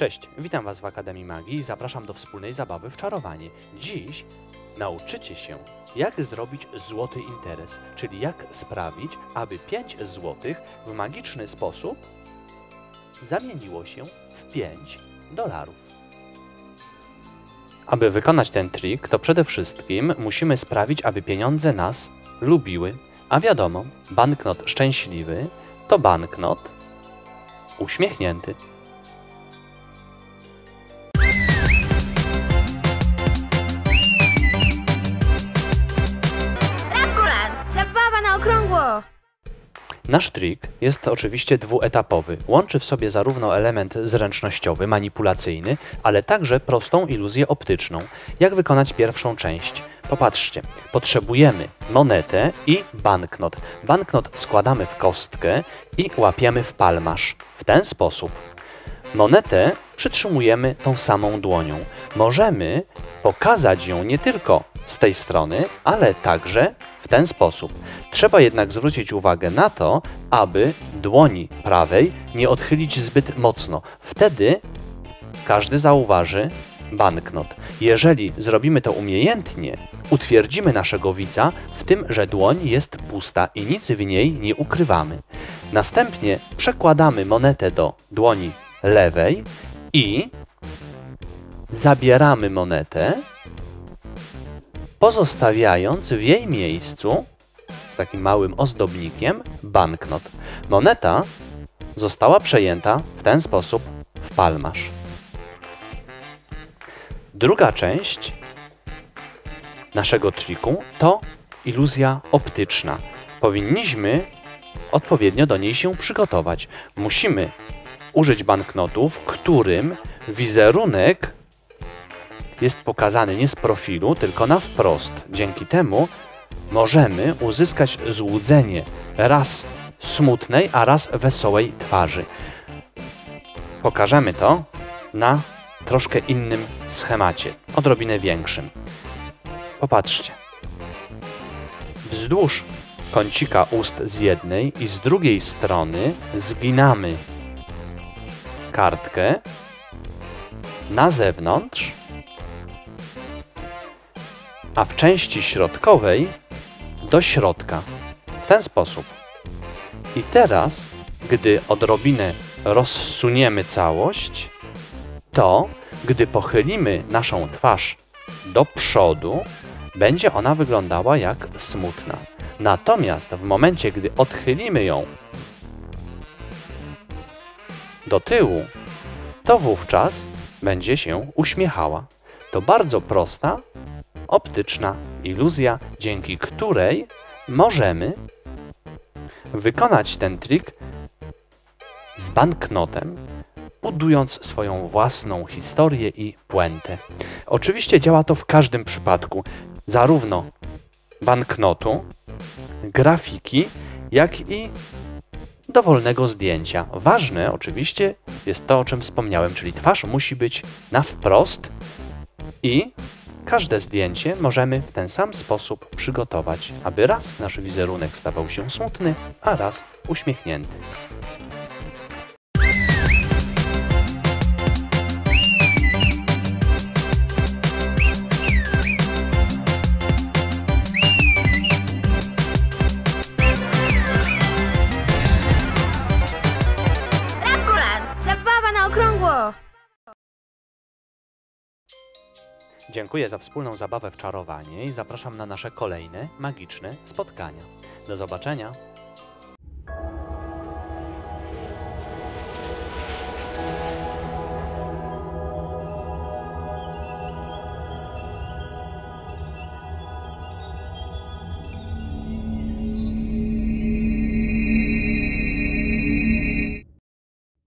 Cześć, witam Was w Akademii Magii i zapraszam do wspólnej zabawy w czarowanie. Dziś nauczycie się, jak zrobić złoty interes, czyli jak sprawić, aby 5 złotych w magiczny sposób zamieniło się w 5 dolarów. Aby wykonać ten trik, to przede wszystkim musimy sprawić, aby pieniądze nas lubiły. A wiadomo, banknot szczęśliwy to banknot uśmiechnięty. Nasz trik jest oczywiście dwuetapowy. Łączy w sobie zarówno element zręcznościowy, manipulacyjny, ale także prostą iluzję optyczną. Jak wykonać pierwszą część? Popatrzcie, potrzebujemy monetę i banknot. Banknot składamy w kostkę i łapiemy w palmasz. W ten sposób. Monetę przytrzymujemy tą samą dłonią. Możemy pokazać ją nie tylko z tej strony, ale także w ten sposób. Trzeba jednak zwrócić uwagę na to, aby dłoni prawej nie odchylić zbyt mocno. Wtedy każdy zauważy banknot. Jeżeli zrobimy to umiejętnie, utwierdzimy naszego widza w tym, że dłoń jest pusta i nic w niej nie ukrywamy. Następnie przekładamy monetę do dłoni lewej i zabieramy monetę, pozostawiając w jej miejscu z takim małym ozdobnikiem banknot. Moneta została przejęta w ten sposób w palmasz. Druga część naszego triku to iluzja optyczna. Powinniśmy odpowiednio do niej się przygotować. Musimy użyć banknotu, w którym wizerunek jest pokazany nie z profilu, tylko na wprost. Dzięki temu możemy uzyskać złudzenie raz smutnej, a raz wesołej twarzy. Pokażemy to na troszkę innym schemacie, odrobinę większym. Popatrzcie. Wzdłuż kącika ust z jednej i z drugiej strony zginamy kartkę na zewnątrz, a w części środkowej do środka. W ten sposób. I teraz, gdy odrobinę rozsuniemy całość, to gdy pochylimy naszą twarz do przodu, będzie ona wyglądała jak smutna. Natomiast w momencie, gdy odchylimy ją do tyłu, to wówczas będzie się uśmiechała. To bardzo prosta, optyczna iluzja, dzięki której możemy wykonać ten trik z banknotem, budując swoją własną historię i puentę. Oczywiście działa to w każdym przypadku, zarówno banknotu, grafiki, jak i dowolnego zdjęcia. Ważne oczywiście jest to, o czym wspomniałem, czyli twarz musi być na wprost i każde zdjęcie możemy w ten sam sposób przygotować, aby raz nasz wizerunek stawał się smutny, a raz uśmiechnięty. Dziękuję za wspólną zabawę w czarowanie i zapraszam na nasze kolejne magiczne spotkania. Do zobaczenia!